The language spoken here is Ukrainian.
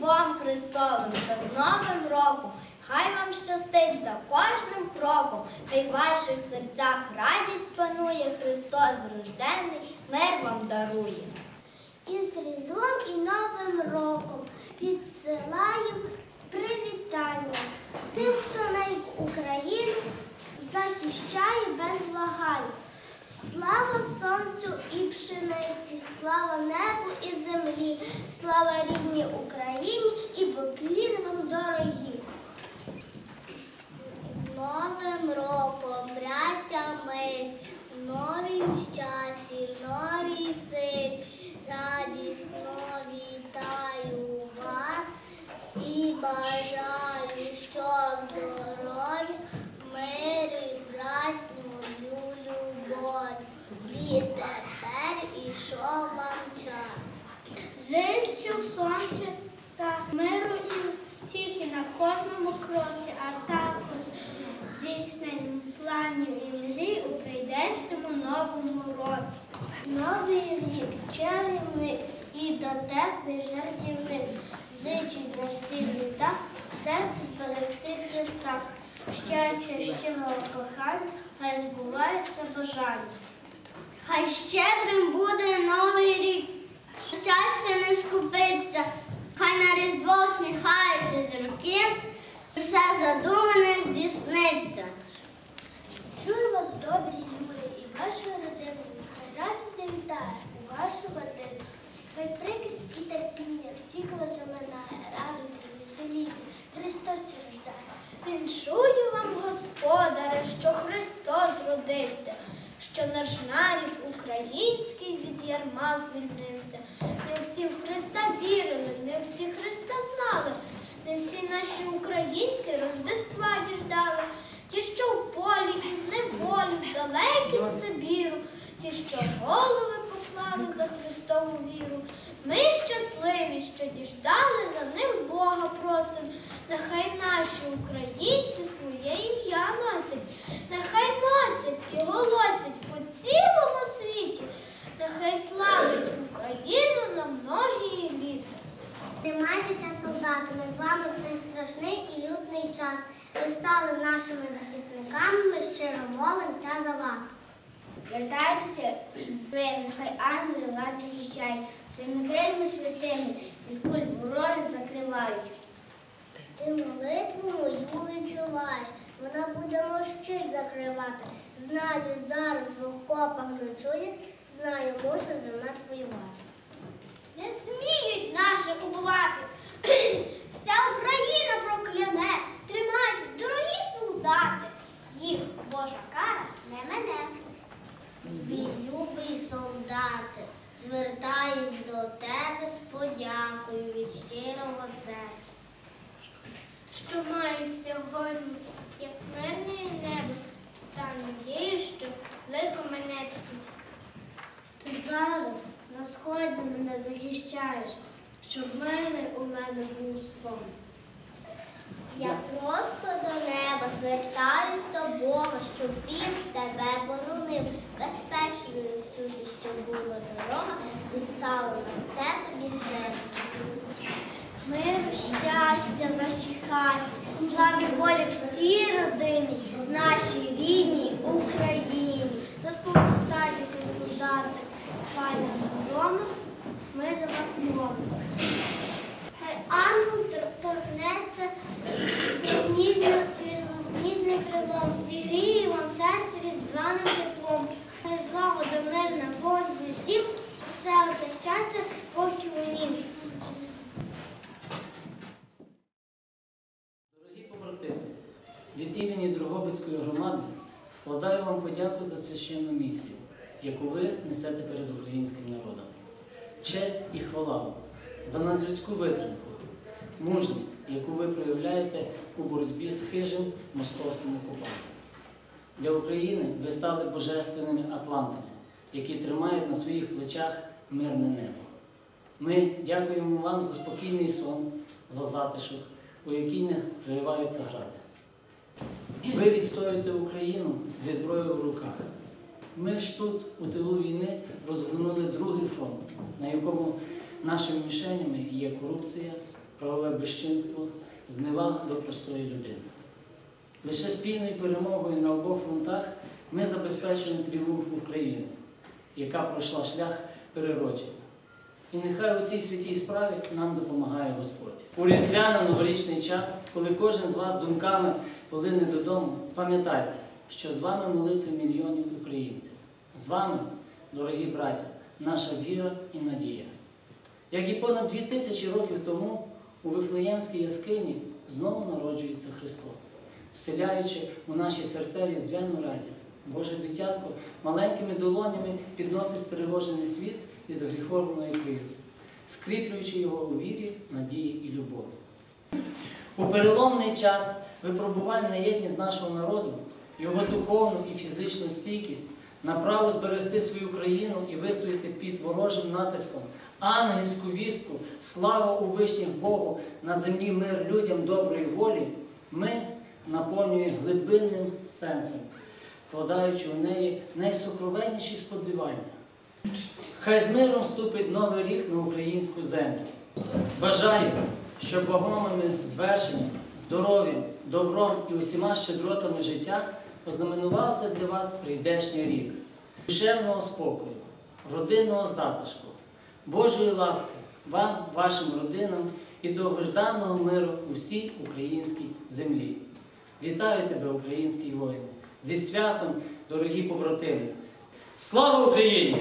Різдвом Христовим та з Новим роком. Хай вам щастить за кожним кроком, хай в ваших серцях радість панує, Христос рождений, мир вам дарує. Із Різдвом і Новим роком відсилаємо привітання тим, хто на Україну захищає без вагань. Слава сонцю і пшениці, слава небу і землі, слава рідній Україні і поклін вам дорогі. З Новим роком, браття ми, в новім щасті, в новій силі, радісно вітаю вас і бажаю, щоб здоров'я, мирі, братню, любові. Відтепер ішов вам час. Життю сонця та миру і втіхи на кожному кроці, а також дійснень планів і мрій у прийдешньому новому році. Новий рік чарівний і дотепний жартівник. Зичить на всіх літа в серці зберегти Христа. Щастя, щирого кохання, хай збувається бажання. Хай щедрим буде новий рік, щастя не скупиться, хай на різдво усміхаються зірки, все задумане здійсниться. Чую вас, добрі люди, і вашу родину, хай радість завітає у вашу родину. Хай прикрість і терпіння всіх вас оминає, радуйте, веселіться, Христос рождає. Віншую вам, Господаре, що Христос родився, що наш нарід український від ярма звільнився. Не всі в Христа вірили, не всі Христа знали, не всі наші українці Рождества діждали, ті, що в полі і в неволі, в далекім Сибіру, ті, що голови поклали за Христову віру. Ми щасливі, що діждали за них Бога просим. Нехай наші українці своє ім'я носять, нехай носять і голосять по цілому світі, нехай славить Україну на многії літа. Тримайтеся, солдати, ми з вами в цей страшний і час. Ви стали нашими захисниками, ми щиро молимося за вас. Вертайтеся, нехай ангели вас захищають, своїми крильми святими від куль ворожих закривають. Ти молитву мою відчуваєш, вона буде мощить закривати. Знаю, зараз в окопах ночуєш, знаю, мусить за нас воювати. Не сміють наші убивати. Вся Україна прокляне. Тримайтесь, дорогі солдати. Їх Божа кара не мене. Мій любий солдати, звертаюсь до тебе з подякою від щирого серця. Що маю сьогодні, як мирне небо, та надію, що лихо минеться. Ти зараз на сході мене захищаєш, щоб мирний у мене був сон. Я просто до неба звертаюсь до Бога, щоб він тебе боронив, безпечною всюди, щоб була дорога, і стало на все тобі сили. Миру, щастя в нашій хаті, славі волі всій родині, нашій рідній Україні. Тож повертайтеся, солдати, файна додому, ми за вас молимося. Хай ангел торкнеться ніжним ніжним крилом, зігріє вам серце різдвяним теплом. Хай злагода мир на полі дім, веселе щастя та спокій у нім. Дорогі побратими, від імені Дрогобицької громади складаю вам подяку за священну місію, яку ви несете перед українським народом. Честь і хвала за надлюдську витримку, мужність, яку ви проявляєте у боротьбі з хижим московським окупантом. Для України ви стали божественними атлантами, які тримають на своїх плечах мирне небо. Ми дякуємо вам за спокійний сон, за затишок, у який не вириваються гради. Ви відстоюєте Україну зі зброєю в руках. Ми ж тут, у тилу війни, розгорнули другий фронт, на якому нашими мішенями є корупція, правове безчинство, зневага до простої людини. Лише спільною перемогою на обох фронтах ми забезпечуємо тріумф України, яка пройшла шлях переродження. І нехай у цій святій справі нам допомагає Господь. У різдвяно-новорічний час, коли кожен з вас думками полине додому, пам'ятайте, що з вами молитви мільйонів українців. З вами, дорогі браття, наша віра і надія. Як і понад дві тисячі років тому у Вифлеємській яскині знову народжується Христос, вселяючи у наші серця різдвяну радість. Боже дитятко маленькими долонями підносить стривожений світ із гріховної криви, скріплюючи його у вірі, надії і любові. У переломний час випробувань на єдність нашого народу, його духовну і фізичну стійкість, на право зберегти свою країну і вистояти під ворожим натиском, ангельську вістку, слава у вишніх Богу, на землі мир людям доброї волі, ми наповнює глибинним сенсом, вкладаючи у неї найсокровенніші сподівання. Хай з миром ступить новий рік на українську землю. Бажаю, щоб вагомими звершеннями, здоров'ям, добром і усіма щедротами життя ознаменувався для вас прийдешній рік, душевного спокою, родинного затишку, Божої ласки вам, вашим родинам і довгожданого миру усій українській землі. Вітаю тебе, український воїни, зі святом, дорогі побратими! Слава Україні!